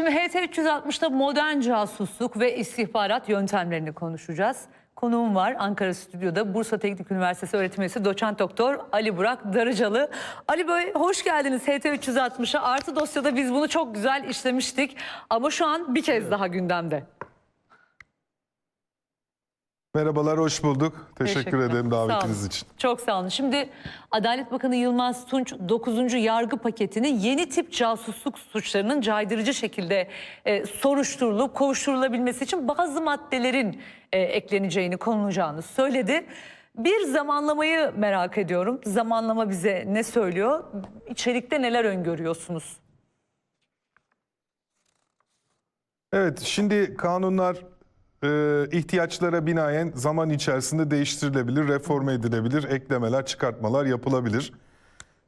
Şimdi HT 360'da modern casusluk ve istihbarat yöntemlerini konuşacağız. Konuğum var Ankara Stüdyo'da Bursa Teknik Üniversitesi öğretim üyesi doçent doktor Ali Burak Darıcalı. Ali Bey hoş geldiniz HT 360'a. Artı dosyada biz bunu çok güzel işlemiştik ama şu an bir kez daha gündemde. Merhabalar, hoş bulduk. Teşekkür Teşekkürler. ederim davetiniz için. Çok sağ olun. Şimdi Adalet Bakanı Yılmaz Tunç 9. yargı paketini yeni tip casusluk suçlarının caydırıcı şekilde e, soruşturulup kovuşturulabilmesi için bazı maddelerin e, ekleneceğini, konulacağını söyledi. Bir zamanlamayı merak ediyorum. Zamanlama bize ne söylüyor? İçerikte neler öngörüyorsunuz? Evet, şimdi kanunlar e, ihtiyaçlara binaen zaman içerisinde değiştirilebilir, reforme edilebilir, eklemeler, çıkartmalar yapılabilir.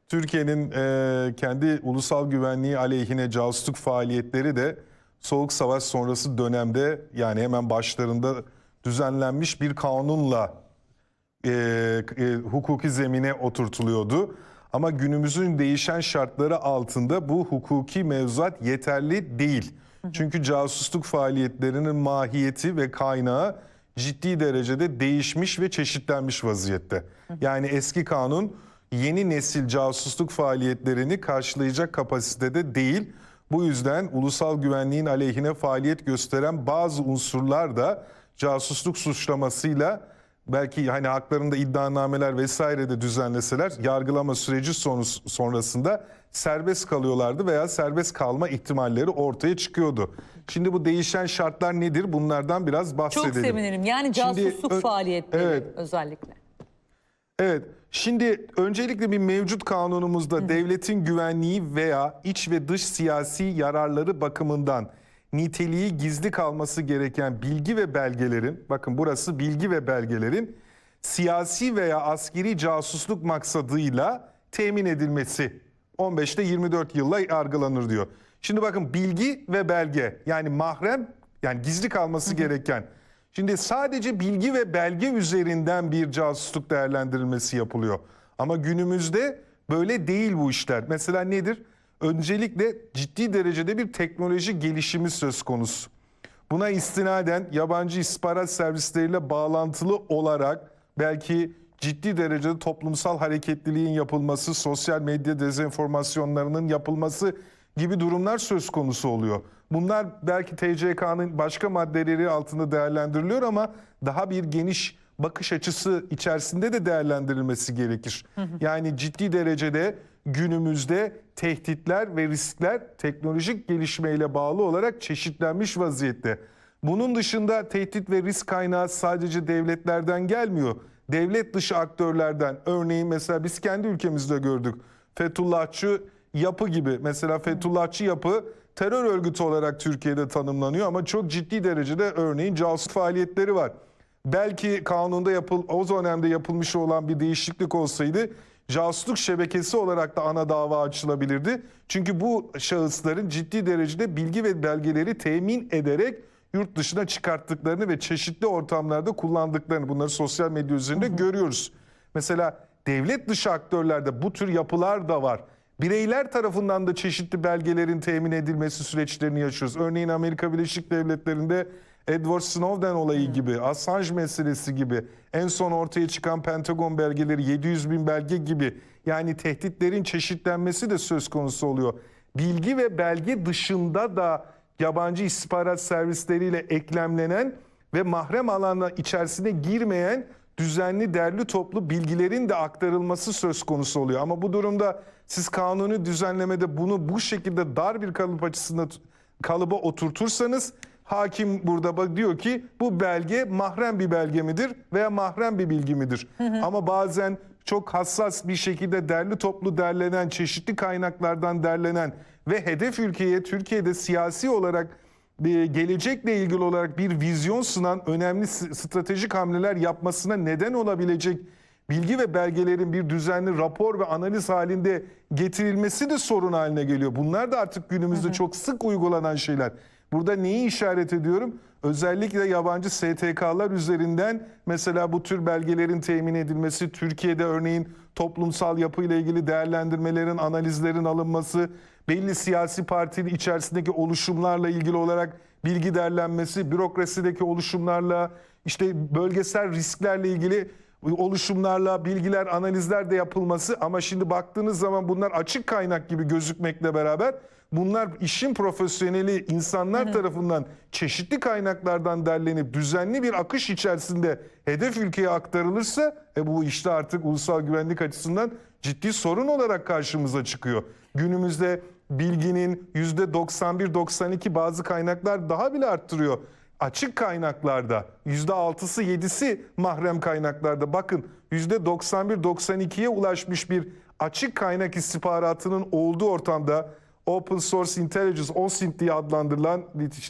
Türkiye'nin e, kendi ulusal güvenliği aleyhine casusluk faaliyetleri de Soğuk Savaş sonrası dönemde yani hemen başlarında düzenlenmiş bir kanunla e, e, hukuki zemine oturtuluyordu. Ama günümüzün değişen şartları altında bu hukuki mevzuat yeterli değil. Çünkü casusluk faaliyetlerinin mahiyeti ve kaynağı ciddi derecede değişmiş ve çeşitlenmiş vaziyette. Yani eski kanun yeni nesil casusluk faaliyetlerini karşılayacak kapasitede değil. Bu yüzden ulusal güvenliğin aleyhine faaliyet gösteren bazı unsurlar da casusluk suçlamasıyla belki hani haklarında iddianameler vesaire de düzenleseler yargılama süreci sonrasında serbest kalıyorlardı veya serbest kalma ihtimalleri ortaya çıkıyordu. Şimdi bu değişen şartlar nedir? Bunlardan biraz Çok bahsedelim. sevinirim. Yani Şimdi casusluk ö- faaliyetleri Evet. özellikle. Evet. Şimdi öncelikle bir mevcut kanunumuzda devletin güvenliği veya iç ve dış siyasi yararları bakımından niteliği gizli kalması gereken bilgi ve belgelerin, bakın burası bilgi ve belgelerin siyasi veya askeri casusluk maksadıyla temin edilmesi 15'te 24 yılla yargılanır diyor. Şimdi bakın bilgi ve belge yani mahrem yani gizli kalması gereken Şimdi sadece bilgi ve belge üzerinden bir casusluk değerlendirilmesi yapılıyor. Ama günümüzde böyle değil bu işler. Mesela nedir? Öncelikle ciddi derecede bir teknoloji gelişimi söz konusu. Buna istinaden yabancı istihbarat servisleriyle bağlantılı olarak belki ciddi derecede toplumsal hareketliliğin yapılması, sosyal medya dezenformasyonlarının yapılması gibi durumlar söz konusu oluyor. Bunlar belki TCK'nın başka maddeleri altında değerlendiriliyor ama daha bir geniş bakış açısı içerisinde de değerlendirilmesi gerekir. Yani ciddi derecede günümüzde tehditler ve riskler teknolojik gelişmeyle bağlı olarak çeşitlenmiş vaziyette. Bunun dışında tehdit ve risk kaynağı sadece devletlerden gelmiyor. Devlet dışı aktörlerden örneğin mesela biz kendi ülkemizde gördük. Fethullahçı yapı gibi mesela Fethullahçı yapı terör örgütü olarak Türkiye'de tanımlanıyor ama çok ciddi derecede örneğin casus faaliyetleri var. Belki kanunda yapıl o dönemde yapılmış olan bir değişiklik olsaydı casusluk şebekesi olarak da ana dava açılabilirdi. Çünkü bu şahısların ciddi derecede bilgi ve belgeleri temin ederek yurt dışına çıkarttıklarını ve çeşitli ortamlarda kullandıklarını bunları sosyal medya üzerinde görüyoruz. Mesela devlet dışı aktörlerde bu tür yapılar da var. Bireyler tarafından da çeşitli belgelerin temin edilmesi süreçlerini yaşıyoruz. Örneğin Amerika Birleşik Devletleri'nde Edward Snowden olayı gibi, Assange meselesi gibi, en son ortaya çıkan Pentagon belgeleri 700 bin belge gibi yani tehditlerin çeşitlenmesi de söz konusu oluyor. Bilgi ve belge dışında da yabancı istihbarat servisleriyle eklemlenen ve mahrem alana içerisine girmeyen düzenli derli toplu bilgilerin de aktarılması söz konusu oluyor. Ama bu durumda siz kanuni düzenlemede bunu bu şekilde dar bir kalıp açısında kalıba oturtursanız hakim burada bak- diyor ki bu belge mahrem bir belge midir veya mahrem bir bilgi midir? Ama bazen çok hassas bir şekilde derli toplu derlenen, çeşitli kaynaklardan derlenen ve hedef ülkeye Türkiye'de siyasi olarak bir gelecekle ilgili olarak bir vizyon sunan önemli stratejik hamleler yapmasına neden olabilecek bilgi ve belgelerin bir düzenli rapor ve analiz halinde getirilmesi de sorun haline geliyor. Bunlar da artık günümüzde çok sık uygulanan şeyler. Burada neyi işaret ediyorum? Özellikle yabancı STK'lar üzerinden mesela bu tür belgelerin temin edilmesi, Türkiye'de örneğin toplumsal yapıyla ilgili değerlendirmelerin, analizlerin alınması, belli siyasi partinin içerisindeki oluşumlarla ilgili olarak bilgi derlenmesi, bürokrasideki oluşumlarla, işte bölgesel risklerle ilgili oluşumlarla bilgiler, analizler de yapılması ama şimdi baktığınız zaman bunlar açık kaynak gibi gözükmekle beraber bunlar işin profesyoneli insanlar tarafından çeşitli kaynaklardan derlenip düzenli bir akış içerisinde hedef ülkeye aktarılırsa e bu işte artık ulusal güvenlik açısından ciddi sorun olarak karşımıza çıkıyor. Günümüzde bilginin %91-92 bazı kaynaklar daha bile arttırıyor açık kaynaklarda %6'sı 7'si mahrem kaynaklarda bakın %91-92'ye ulaşmış bir açık kaynak istihbaratının olduğu ortamda Open Source Intelligence, OSINT diye adlandırılan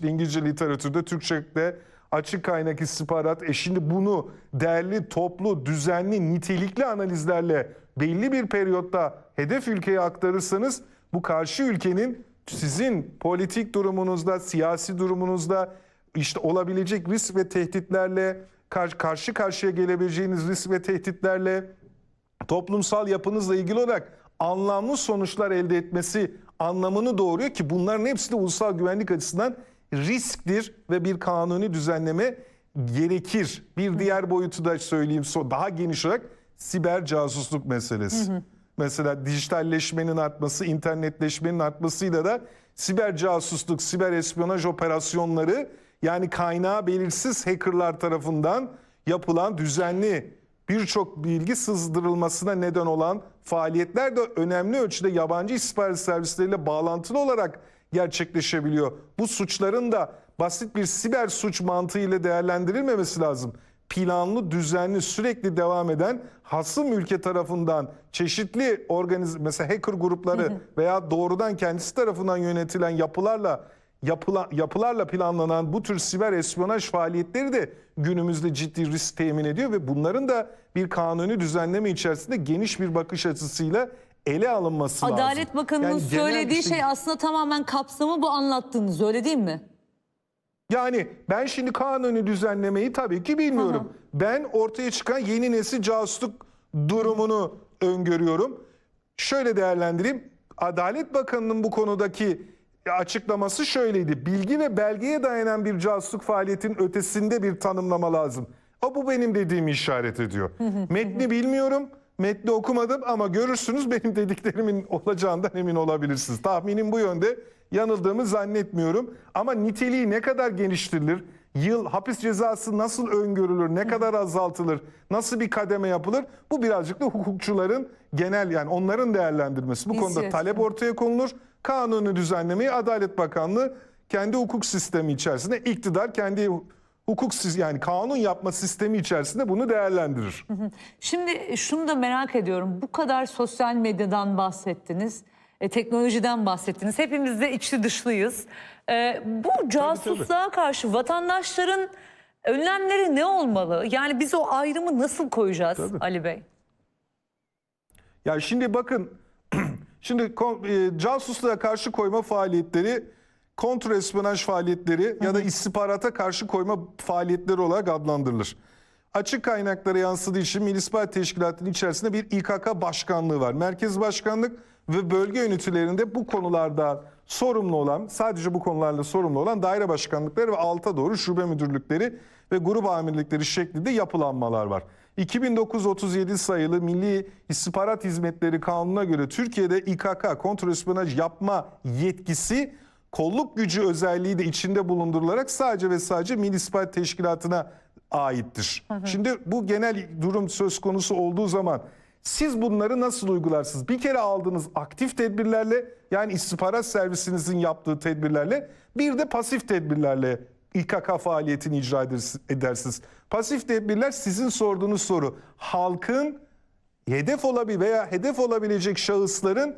İngilizce literatürde, Türkçe'de açık kaynak istihbarat. E şimdi bunu değerli, toplu, düzenli, nitelikli analizlerle belli bir periyotta hedef ülkeye aktarırsanız bu karşı ülkenin sizin politik durumunuzda, siyasi durumunuzda işte olabilecek risk ve tehditlerle kar- karşı karşıya gelebileceğiniz risk ve tehditlerle toplumsal yapınızla ilgili olarak anlamlı sonuçlar elde etmesi anlamını doğuruyor ki bunların hepsi de ulusal güvenlik açısından risktir ve bir kanuni düzenleme gerekir. Bir diğer boyutu da söyleyeyim daha geniş olarak siber casusluk meselesi. Mesela dijitalleşmenin artması, internetleşmenin artmasıyla da siber casusluk, siber espiyonaj operasyonları yani kaynağı belirsiz hackerlar tarafından yapılan düzenli birçok bilgi sızdırılmasına neden olan faaliyetler de önemli ölçüde yabancı istihbarat servisleriyle bağlantılı olarak gerçekleşebiliyor. Bu suçların da basit bir siber suç mantığıyla değerlendirilmemesi lazım. Planlı, düzenli, sürekli devam eden hasım ülke tarafından çeşitli organiz mesela hacker grupları veya doğrudan kendisi tarafından yönetilen yapılarla yapıla, yapılarla planlanan bu tür siber espiyonaj faaliyetleri de günümüzde ciddi risk temin ediyor ve bunların da bir kanuni düzenleme içerisinde geniş bir bakış açısıyla ele alınması lazım. Adalet Bakanı'nın Yani söylediği bir şey aslında tamamen kapsamı bu anlattığınız öyle değil mi? Yani ben şimdi kanuni düzenlemeyi tabii ki bilmiyorum. Ben ortaya çıkan yeni nesil casusluk durumunu öngörüyorum. Şöyle değerlendireyim. Adalet Bakanı'nın bu konudaki açıklaması şöyleydi. Bilgi ve belgeye dayanan bir casusluk faaliyetin ötesinde bir tanımlama lazım. O bu benim dediğimi işaret ediyor. Metni bilmiyorum. Metni okumadım ama görürsünüz benim dediklerimin olacağından emin olabilirsiniz. Tahminim bu yönde. Yanıldığımı zannetmiyorum. Ama niteliği ne kadar geniştirilir? Yıl hapis cezası nasıl öngörülür? Ne kadar azaltılır? Nasıl bir kademe yapılır? Bu birazcık da hukukçuların genel yani onların değerlendirmesi. Bu konuda talep ortaya konulur. Kanunu düzenlemeyi Adalet Bakanlığı kendi hukuk sistemi içerisinde iktidar kendi hukuk yani kanun yapma sistemi içerisinde bunu değerlendirir. Şimdi şunu da merak ediyorum. Bu kadar sosyal medyadan bahsettiniz. e, teknolojiden bahsettiniz. Hepimiz de içli dışlıyız. E, bu casusluğa karşı vatandaşların önlemleri ne olmalı? Yani biz o ayrımı nasıl koyacağız Ali Bey? Ya şimdi bakın şimdi e, casusluğa karşı koyma faaliyetleri kontrespiyonaj faaliyetleri ya da istihbarata karşı koyma faaliyetleri olarak adlandırılır. Açık kaynaklara yansıdığı için Milli İstihbarat Teşkilatı'nın içerisinde bir İKK başkanlığı var. Merkez başkanlık ve bölge yöneticilerinde bu konularda sorumlu olan, sadece bu konularla sorumlu olan daire başkanlıkları ve alta doğru şube müdürlükleri ve grup amirlikleri şeklinde yapılanmalar var. 2937 sayılı Milli İstihbarat Hizmetleri Kanunu'na göre Türkiye'de İKK kontrespiyonaj yapma yetkisi kolluk gücü özelliği de içinde bulundurularak sadece ve sadece Milli İstihbarat Teşkilatı'na aittir. Şimdi bu genel durum söz konusu olduğu zaman siz bunları nasıl uygularsınız? Bir kere aldığınız aktif tedbirlerle yani istihbarat servisinizin yaptığı tedbirlerle bir de pasif tedbirlerle İKK faaliyetini icra eders- edersiniz. Pasif tedbirler sizin sorduğunuz soru. Halkın hedef olabilir veya hedef olabilecek şahısların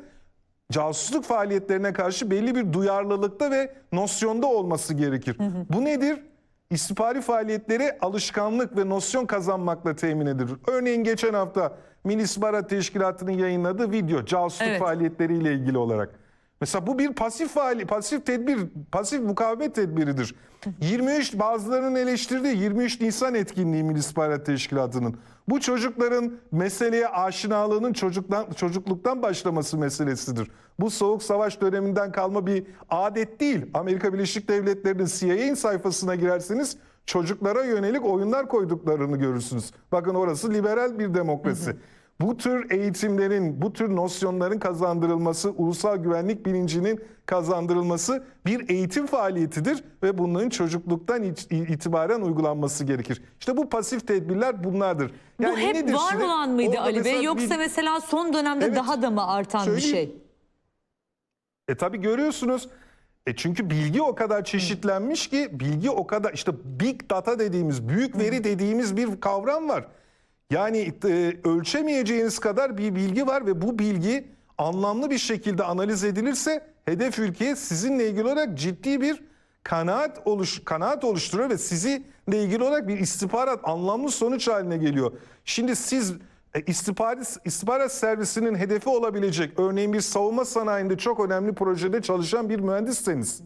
casusluk faaliyetlerine karşı belli bir duyarlılıkta ve nosyonda olması gerekir. Bu nedir? İstihbari faaliyetleri alışkanlık ve nosyon kazanmakla temin edilir. Örneğin geçen hafta Milli İstihbarat Teşkilatı'nın yayınladığı video casusluk Evet. faaliyetleriyle ilgili olarak. Mesela bu bir pasif faali, pasif tedbir, pasif mukavemet tedbiridir. 23 bazılarının eleştirdiği 23 Nisan etkinliği Milli İstihbarat Teşkilatı'nın. Bu çocukların meseleye aşinalığının çocuktan, çocukluktan başlaması meselesidir. Bu soğuk savaş döneminden kalma bir adet değil. Amerika Birleşik Devletleri'nin CIA'in sayfasına girerseniz çocuklara yönelik oyunlar koyduklarını görürsünüz. Bakın orası liberal bir demokrasi. Bu tür eğitimlerin, bu tür nosyonların kazandırılması, ulusal güvenlik bilincinin kazandırılması bir eğitim faaliyetidir ve bunların çocukluktan it- itibaren uygulanması gerekir. İşte bu pasif tedbirler bunlardır. Bu Yani hep nedir var şimdi? olan mıydı Orada Ali Bey yoksa bir- mesela son dönemde Evet. daha da mı artan bir Söyleyeyim. şey? E tabi görüyorsunuz. E çünkü bilgi o kadar çeşitlenmiş ki bilgi o kadar işte big data dediğimiz büyük veri dediğimiz bir kavram var. Yani e, ölçemeyeceğiniz kadar bir bilgi var ve bu bilgi anlamlı bir şekilde analiz edilirse hedef ülkeye sizinle ilgili olarak ciddi bir kanaat oluş kanaat oluşturuyor ve sizinle ilgili olarak bir istihbarat anlamlı sonuç haline geliyor. Şimdi siz e, istihbarat, istihbarat servisinin hedefi olabilecek örneğin bir savunma sanayinde çok önemli projede çalışan bir mühendisseniz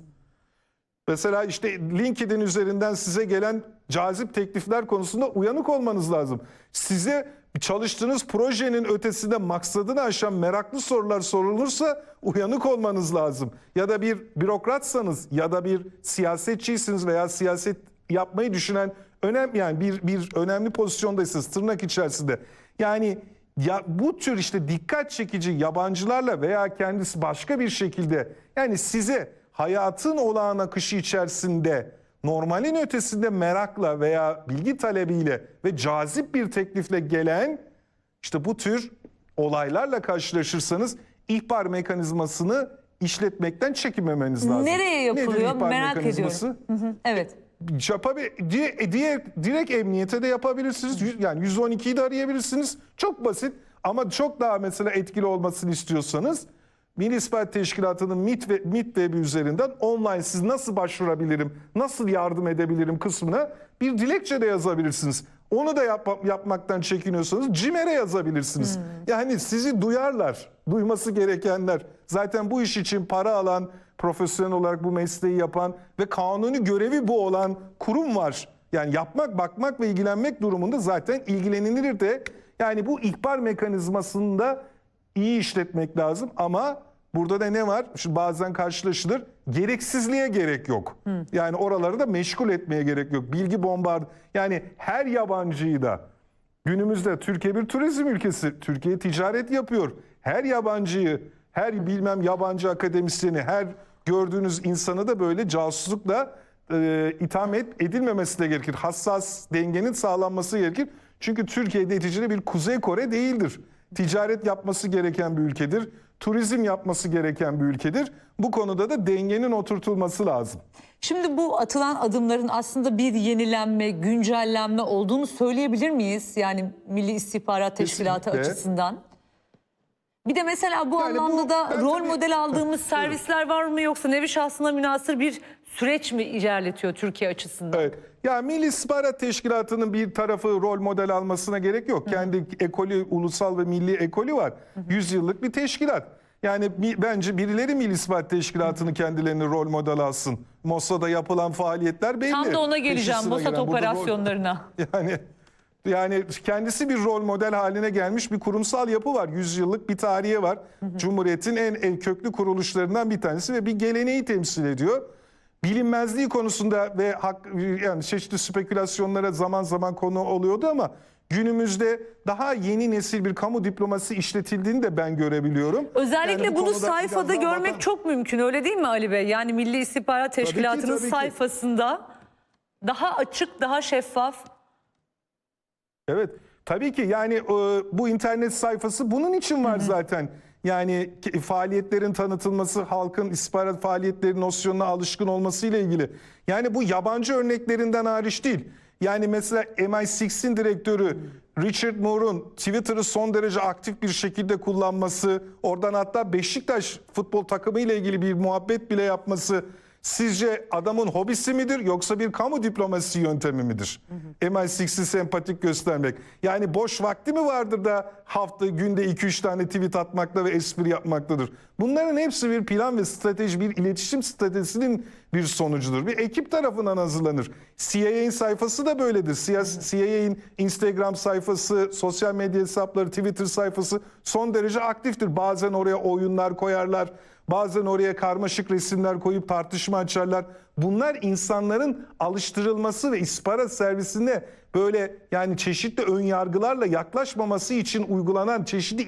Mesela işte LinkedIn üzerinden size gelen cazip teklifler konusunda uyanık olmanız lazım. Size çalıştığınız projenin ötesinde maksadını aşan meraklı sorular sorulursa uyanık olmanız lazım. Ya da bir bürokratsanız ya da bir siyasetçiysiniz veya siyaset yapmayı düşünen önemli yani bir bir önemli pozisyondaysanız tırnak içerisinde. Yani ya bu tür işte dikkat çekici yabancılarla veya kendisi başka bir şekilde yani size hayatın olağan akışı içerisinde normalin ötesinde merakla veya bilgi talebiyle ve cazip bir teklifle gelen işte bu tür olaylarla karşılaşırsanız ihbar mekanizmasını işletmekten çekinmemeniz lazım. Nereye Nedir yapılıyor? ihbar Merak mekanizması? ediyorum. Hı hı, Evet. Yapabi diye, diye direkt emniyete de yapabilirsiniz. Yani 112'yi de arayabilirsiniz. Çok basit ama çok daha mesela etkili olmasını istiyorsanız Milli İstihbarat Teşkilatı'nın MIT ve MIT web üzerinden online siz nasıl başvurabilirim, nasıl yardım edebilirim kısmına bir dilekçe de yazabilirsiniz. Onu da yap- yapmaktan çekiniyorsanız CİMER'e yazabilirsiniz. Yani sizi duyarlar, duyması gerekenler. Zaten bu iş için para alan, profesyonel olarak bu mesleği yapan ve kanuni görevi bu olan kurum var. Yani yapmak, bakmak ve ilgilenmek durumunda zaten ilgilenilir de yani bu ihbar mekanizmasında iyi işletmek lazım ama burada da ne var? Şimdi bazen karşılaşılır. Gereksizliğe gerek yok. Yani oraları da meşgul etmeye gerek yok. Bilgi bombard. Yani her yabancıyı da günümüzde Türkiye bir turizm ülkesi. Türkiye ticaret yapıyor. Her yabancıyı, her bilmem yabancı akademisyeni, her gördüğünüz insanı da böyle casuslukla e, itham et, edilmemesi de gerekir. Hassas dengenin sağlanması gerekir. Çünkü Türkiye neticede bir Kuzey Kore değildir. Ticaret yapması gereken bir ülkedir. Turizm yapması gereken bir ülkedir. Bu konuda da dengenin oturtulması lazım. Şimdi bu atılan adımların aslında bir yenilenme, güncellenme olduğunu söyleyebilir miyiz? Yani Milli İstihbarat Teşkilatı Kesinlikle. açısından. Bir de mesela bu Yani bu- anlamda da ben rol tabii- model aldığımız servisler var mı yoksa nevi şahsına münasır bir süreç mi ilerletiyor Türkiye açısından? Evet. Ya Milli İstihbarat Teşkilatı'nın bir tarafı rol model almasına gerek yok. Kendi ekolü, ulusal ve milli ekolü var. 100 yıllık bir teşkilat. Yani bence birileri Milli İstihbarat Teşkilatı'nı kendilerini rol model alsın. Mossad'a yapılan faaliyetler belli. Tam da ona geleceğim Mossad giren. Burada rol- operasyonlarına. yani yani kendisi bir rol model haline gelmiş bir kurumsal yapı var. 100 yıllık bir tarihi var. Cumhuriyet'in en, en köklü kuruluşlarından bir tanesi ve bir geleneği temsil ediyor. Bilinmezliği konusunda ve hak, yani çeşitli spekülasyonlara zaman zaman konu oluyordu ama günümüzde daha yeni nesil bir kamu diplomasi işletildiğini de ben görebiliyorum. Özellikle Yani bu bunu sayfada görmek vatan- çok mümkün öyle değil mi Ali Bey? Yani Milli İstihbarat ki, Teşkilatı'nın tabii ki. sayfasında daha açık, daha şeffaf. Evet tabii ki yani e, bu internet sayfası bunun için var zaten. Yani faaliyetlerin tanıtılması, halkın istihbarat faaliyetleri nosyonuna alışkın olması ile ilgili. Yani bu yabancı örneklerinden hariç değil. Yani mesela MI6'in direktörü Richard Moore'un Twitter'ı son derece aktif bir şekilde kullanması, oradan hatta Beşiktaş futbol takımı ile ilgili bir muhabbet bile yapması. Sizce adamın hobisi midir yoksa bir kamu diplomasisi yöntemi midir? MI6'i sempatik göstermek. Yani boş vakti mi vardır da hafta günde 2-3 tane tweet atmakta ve espri yapmaktadır? Bunların hepsi bir plan ve strateji, bir iletişim stratejisinin bir sonucudur. Bir ekip tarafından hazırlanır. CIA'nin sayfası da böyledir. CIA'nin Instagram sayfası, sosyal medya hesapları, Twitter sayfası son derece aktiftir. Bazen oraya oyunlar koyarlar. Bazen oraya karmaşık resimler koyup tartışma açarlar. Bunlar insanların alıştırılması ve istihbarat servisine böyle yani çeşitli ön yargılarla yaklaşmaması için uygulanan çeşitli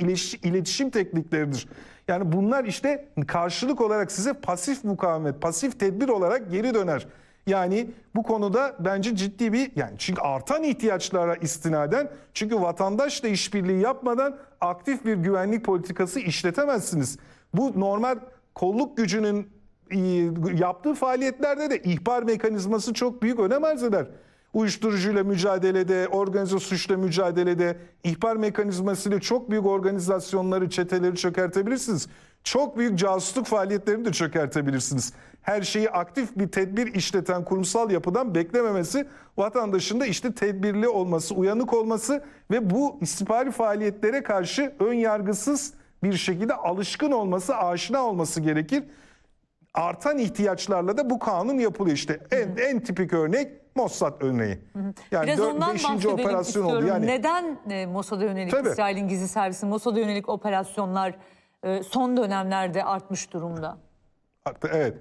iletişim teknikleridir. Yani bunlar işte karşılık olarak size pasif mukavemet, pasif tedbir olarak geri döner. Yani bu konuda bence ciddi bir yani çünkü artan ihtiyaçlara istinaden çünkü vatandaşla işbirliği yapmadan aktif bir güvenlik politikası işletemezsiniz. Bu normal kolluk gücünün e, yaptığı faaliyetlerde de ihbar mekanizması çok büyük önem arz eder. Uyuşturucuyla mücadelede, organize suçla mücadelede ihbar mekanizmasıyla çok büyük organizasyonları, çeteleri çökertebilirsiniz. Çok büyük casusluk faaliyetlerini de çökertebilirsiniz. Her şeyi aktif bir tedbir işleten kurumsal yapıdan beklememesi, vatandaşın da işte tedbirli olması, uyanık olması ve bu istihbari faaliyetlere karşı ön yargısız bir şekilde alışkın olması, aşina olması gerekir. Artan ihtiyaçlarla da bu kanun yapılıyor işte. En, en tipik örnek Mossad örneği. Yani Biraz dört- ondan beşinci operasyon istiyorum. oldu. Yani Neden e, Mossad'a yönelik Tabii. İsrail'in gizli servisi, Mossad'a yönelik operasyonlar e, son dönemlerde artmış durumda? Haklı, Evet.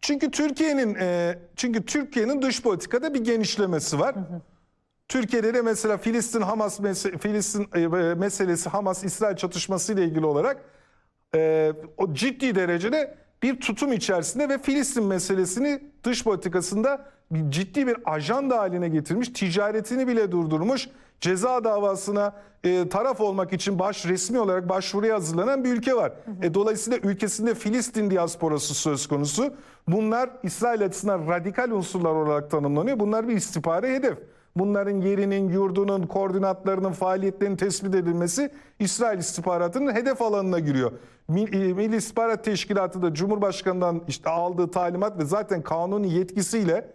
Çünkü Türkiye'nin e, çünkü Türkiye'nin dış politikada bir genişlemesi var. Türkiye'de de mesela Filistin Hamas mese- Filistin e, meselesi Hamas İsrail çatışması ile ilgili olarak e, o ciddi derecede bir tutum içerisinde ve Filistin meselesini dış politikasında bir ciddi bir ajanda haline getirmiş. Ticaretini bile durdurmuş. Ceza davasına e, taraf olmak için baş resmi olarak başvuruya hazırlanan bir ülke var. E, dolayısıyla ülkesinde Filistin diasporası söz konusu. Bunlar İsrail açısından radikal unsurlar olarak tanımlanıyor. Bunlar bir istihbari hedef. Bunların yerinin, yurdunun, koordinatlarının, faaliyetlerinin tespit edilmesi İsrail istihbaratının hedef alanına giriyor. E, Milli İstihbarat Teşkilatı da Cumhurbaşkanı'ndan işte aldığı talimat ve zaten kanuni yetkisiyle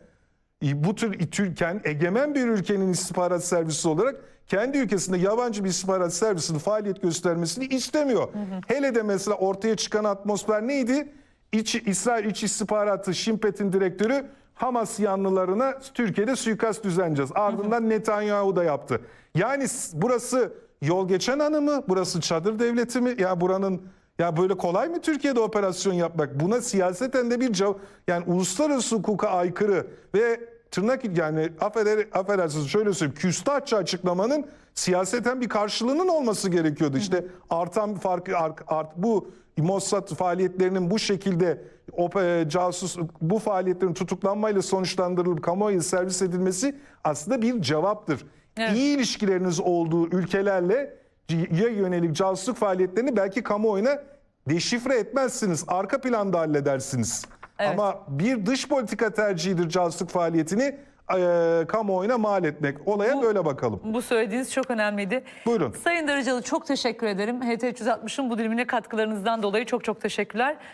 e, bu tür Türkiye'nin egemen bir ülkenin istihbarat servisi olarak kendi ülkesinde yabancı bir istihbarat servisinin faaliyet göstermesini istemiyor. Hele de mesela ortaya çıkan atmosfer neydi? İç, İsrail İç İstihbaratı Şimpet'in direktörü Hamas yanlılarına Türkiye'de suikast düzenleyeceğiz. Ardından Netanyahu da yaptı. Yani burası yol geçen anı mı? Burası çadır devleti mi? Ya buranın ya böyle kolay mı Türkiye'de operasyon yapmak? Buna siyaseten de bir cevap yani uluslararası hukuka aykırı ve tırnak yani affeder, affedersiniz şöyle söyleyeyim küstahça açıklamanın siyaseten bir karşılığının olması gerekiyordu. İşte artan farkı art, art- bu Mossad faaliyetlerinin bu şekilde op, e, casus bu faaliyetlerin tutuklanmayla sonuçlandırılıp kamuoyu servis edilmesi aslında bir cevaptır. Evet. İyi ilişkileriniz olduğu ülkelerle ya yönelik casusluk faaliyetlerini belki kamuoyuna deşifre etmezsiniz. Arka planda halledersiniz. Evet. Ama bir dış politika tercihidir casusluk faaliyetini e, kamuoyuna mal etmek. Olaya Bu- böyle bakalım. Bu söylediğiniz çok önemliydi. Buyurun. Sayın Darıcalı çok teşekkür ederim. HT 360'ın bu dilimine katkılarınızdan dolayı çok çok teşekkürler.